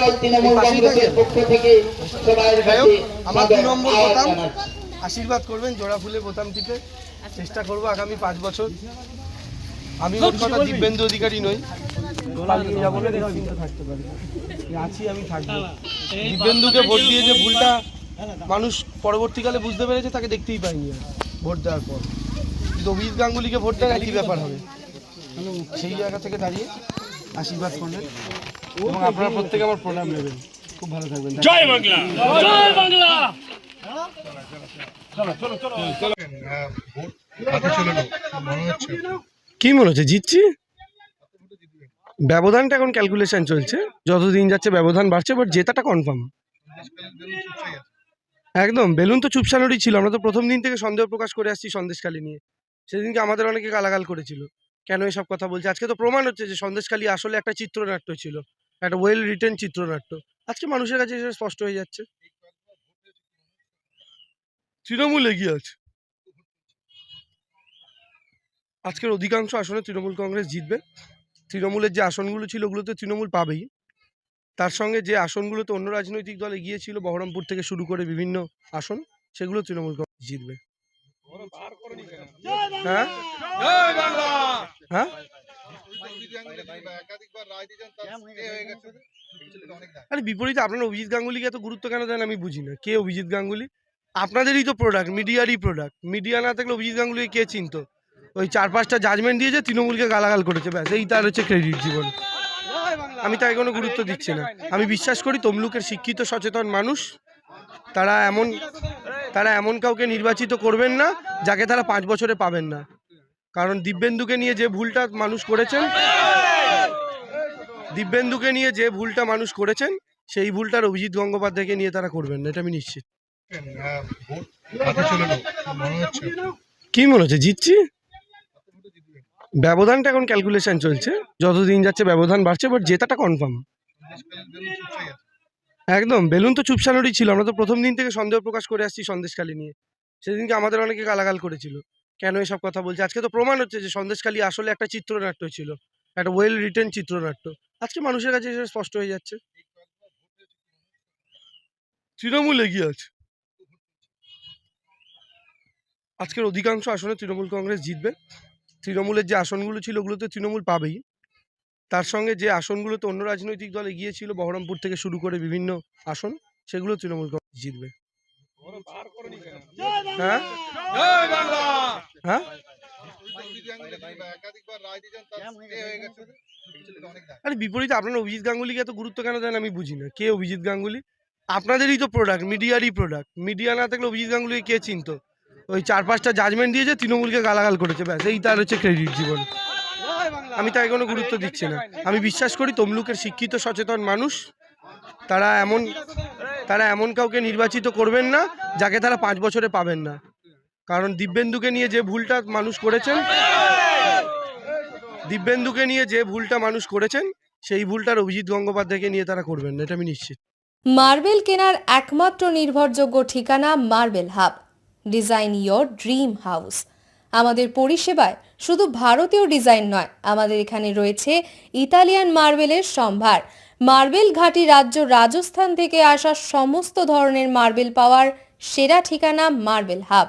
অঞ্চল তৃণমূল কংগ্রেসের পক্ষ থেকে সবার যাই কাছে আমার দু নম্বর বোতাম। আশীর্বাদ করবেন জোড়া ফুলে বোতাম টিপে। চেষ্টা করব আগামী পাঁচ বছর। আমি ওর কথা দিব্যেন্দু অধিকারী নই। আছি আমি থাকব। দিব্যেন্দুকে ভোট দিয়ে যে ভুলটা মানুষ পরবর্তীকালে বুঝতে পেরেছে তাকে দেখতেই পাইনি ভোট দেওয়ার পর। কিন্তু অভিজিৎ গাঙ্গুলিকে ভোট দেওয়ার একই ব্যাপার হবে। সেই জায়গা থেকে দাঁড়িয়ে আশীর্বাদ করলেন এবং আপনারা প্রত্যেকে আমার প্রণাম নেবেন। খুব ভালো থাকবেন। জয় বাংলা। জয় বাংলা। কি মনে হচ্ছে? জিতছি? ব্যবধানটা এখন ক্যালকুলেশন চলছে। যতদিন যাচ্ছে ব্যবধান বাড়ছে বাট জেতাটা কনফার্ম একদম বেলুন তো চুপসানোরই ছিল। আমরা তো প্রথম দিন থেকে সন্দেহ প্রকাশ করে আসছি সন্দেশখালী নিয়ে। সেদিনকে আমাদের অনেকে গালাগাল করেছিল। কেন এসব কথা বলছে? আজকে তো প্রমাণ হচ্ছে যে সন্দেশখালী আসলে একটা চিত্রনাট্য ছিল। একটা ওয়েল রিটেন চিত্রনাট্য। আজকে মানুষের কাছে সেটা স্পষ্ট হয়ে যাচ্ছে। তৃণমূল এগিয়ে আছে। আজকের অধিকাংশ আসনে তৃণমূল কংগ্রেস জিতবে। তৃণমূলের যে আসনগুলো ছিল ওগুলোতে তৃণমূল পাবেই। তার সঙ্গে যে আসনগুলোতে অন্য রাজনৈতিক দল এগিয়ে ছিল বহরমপুর থেকে শুরু করে বিভিন্ন আসন সেগুলো তৃণমূল কংগ্রেস জিতবে। হ্যাঁ? হ্যাঁ? আরে বিপরীতে আপনারা অভিজিৎ গাঙ্গুলিকে এত গুরুত্ব কেন দেন আমি বুঝি না। কে অভিজিৎ গাঙ্গুলি? আপনাদেরই তো প্রোডাক্ট মিডিয়ারই প্রোডাক্ট মিডিয়া না থাকলে অভিজিৎ গাঙ্গুলিকে কে চিনতো? ওই চার পাঁচটা জাজমেন্ট দিয়েছে তৃণমূলকে গালাগাল করেছে ব্যাস এই তার হচ্ছে ক্রেডিট জীবন। আমি তাই কোনো গুরুত্ব দিচ্ছি না। আমি বিশ্বাস করি তমলুকের শিক্ষিত সচেতন মানুষ তারা এমন তারা এমন কাউকে নির্বাচিত করবেন না যাকে তারা পাঁচ বছরে পাবেন না। কারণ দিব্যেন্দুকে নিয়ে যে ভুলটা মানুষ করেছেন দিব্যেন্দুকে নিয়ে যে ভুলটা মানুষ করেছেন সেই ভুলটার অভিজিৎ গঙ্গোপাধ্যায়কে নিয়ে তারা করবেন না এটা আমি নিশ্চিত। কি মনে হচ্ছে জিতছি? ব্যবধানটা এখন ক্যালকুলেশন চলছে যতদিন যাচ্ছে ব্যবধান বাড়ছে বাট জেতাটা কনফার্ম একদম বেলুন তো চুপসানোরই ছিল আমরা তো প্রথম দিন থেকে সন্দেহ প্রকাশ করে আসছি সন্দেশকালী নিয়ে। সেদিনকে আমাদের অনেকে গালাগাল করেছিল। কেন এসব কথা বলছে? আজকে তো প্রমাণ হচ্ছে যে সন্দেশখালী আসলে একটা চিত্রনাট্য ছিল। একটা ওয়েল রিটেন চিত্রনাট্য। আজকে মানুষের কাছে সেটা স্পষ্ট হয়ে যাচ্ছে। তৃণমূল এগিয়ে আছে। আজকের অধিকাংশ আসনে তৃণমূল কংগ্রেস জিতবে। তৃণমূলের যে আসনগুলো ছিল ওগুলোতে তৃণমূল পাবেই। তার সঙ্গে যে আসনগুলোতে অন্য রাজনৈতিক দল এগিয়েছিল বহরমপুর থেকে শুরু করে বিভিন্ন আসন সেগুলো তৃণমূল কংগ্রেস জিতবে। হ্যাঁ? হ্যাঁ? আরে বিপরীতে আপনারা অভিজিৎ গাঙ্গুলিকে এত গুরুত্ব কেন দেন আমি বুঝি না। কে অভিজিৎ গাঙ্গুলি? আপনাদেরই তো প্রোডাক্ট মিডিয়ারই প্রোডাক্ট মিডিয়া না থাকলে অভিজিৎ গাঙ্গুলিকে কে চিনতো? ওই চার পাঁচটা জাজমেন্ট দিয়েছে, তৃণমূলকে গালাগাল করেছে, ব্যাস, এই তার হচ্ছে ক্রেডিট জীবন। আমি তাই কোনো গুরুত্ব দিচ্ছি না। আমি বিশ্বাস করি তমলুকের শিক্ষিত, সচেতন মানুষ, তারা এমন তারা এমন কাউকে নির্বাচিত করবেন না, যাকে তারা পাঁচ বছরে পাবেন না। কারণ দিব্যেন্দুকে নিয়ে যে ভুলটা মানুষ করেছেন, দিব্যেন্দুকে নিয়ে যে ভুলটা মানুষ করেছেন, সেই ভুলটার অভিজিৎ গঙ্গোপাধ্যায়কে নিয়ে তারা করবেন না এটা আমি নিশ্চিত। মার্বেল কেনার একমাত্র নির্ভরযোগ্য ঠিকানা marble hub. Design your dream house. আমাদের পরিষেবায় শুধু ভারতীয় ডিজাইন নয়, আমাদের এখানে রয়েছে ইতালিয়ান মার্বেলের সম্ভার। মার্বেল ঘাটি রাজ্য রাজস্থান থেকে আসা সমস্ত ধরনের মার্বেল পাওয়ার সেরা ঠিকানা marble hub.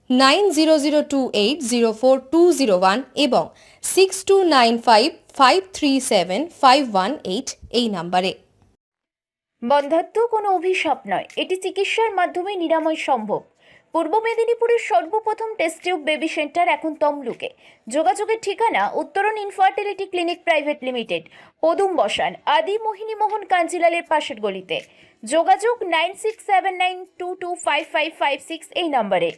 Nine zero zero two eight zero four two zero one এবং six two nine five five three seven five one eight এই নাম্বারে। বন্ধাত্ম কোনো অভিশাপ নয়। এটি চিকিৎসার মাধ্যমে নিরাময় সম্ভব। পূর্ব মেদিনীপুরের সর্বপ্রথম টেস্ট টিউব বেবি সেন্টার এখন তমলুকে। যোগাযোগের ঠিকানা উত্তরণ ইনফার্টিলিটি ক্লিনিক প্রাইভেট লিমিটেড পদুম বসান, আদি মোহিনী মোহন কাঞ্জিলালের পাশের গলিতে। যোগাযোগ nine six seven nine two two five five five six এই নম্বরে।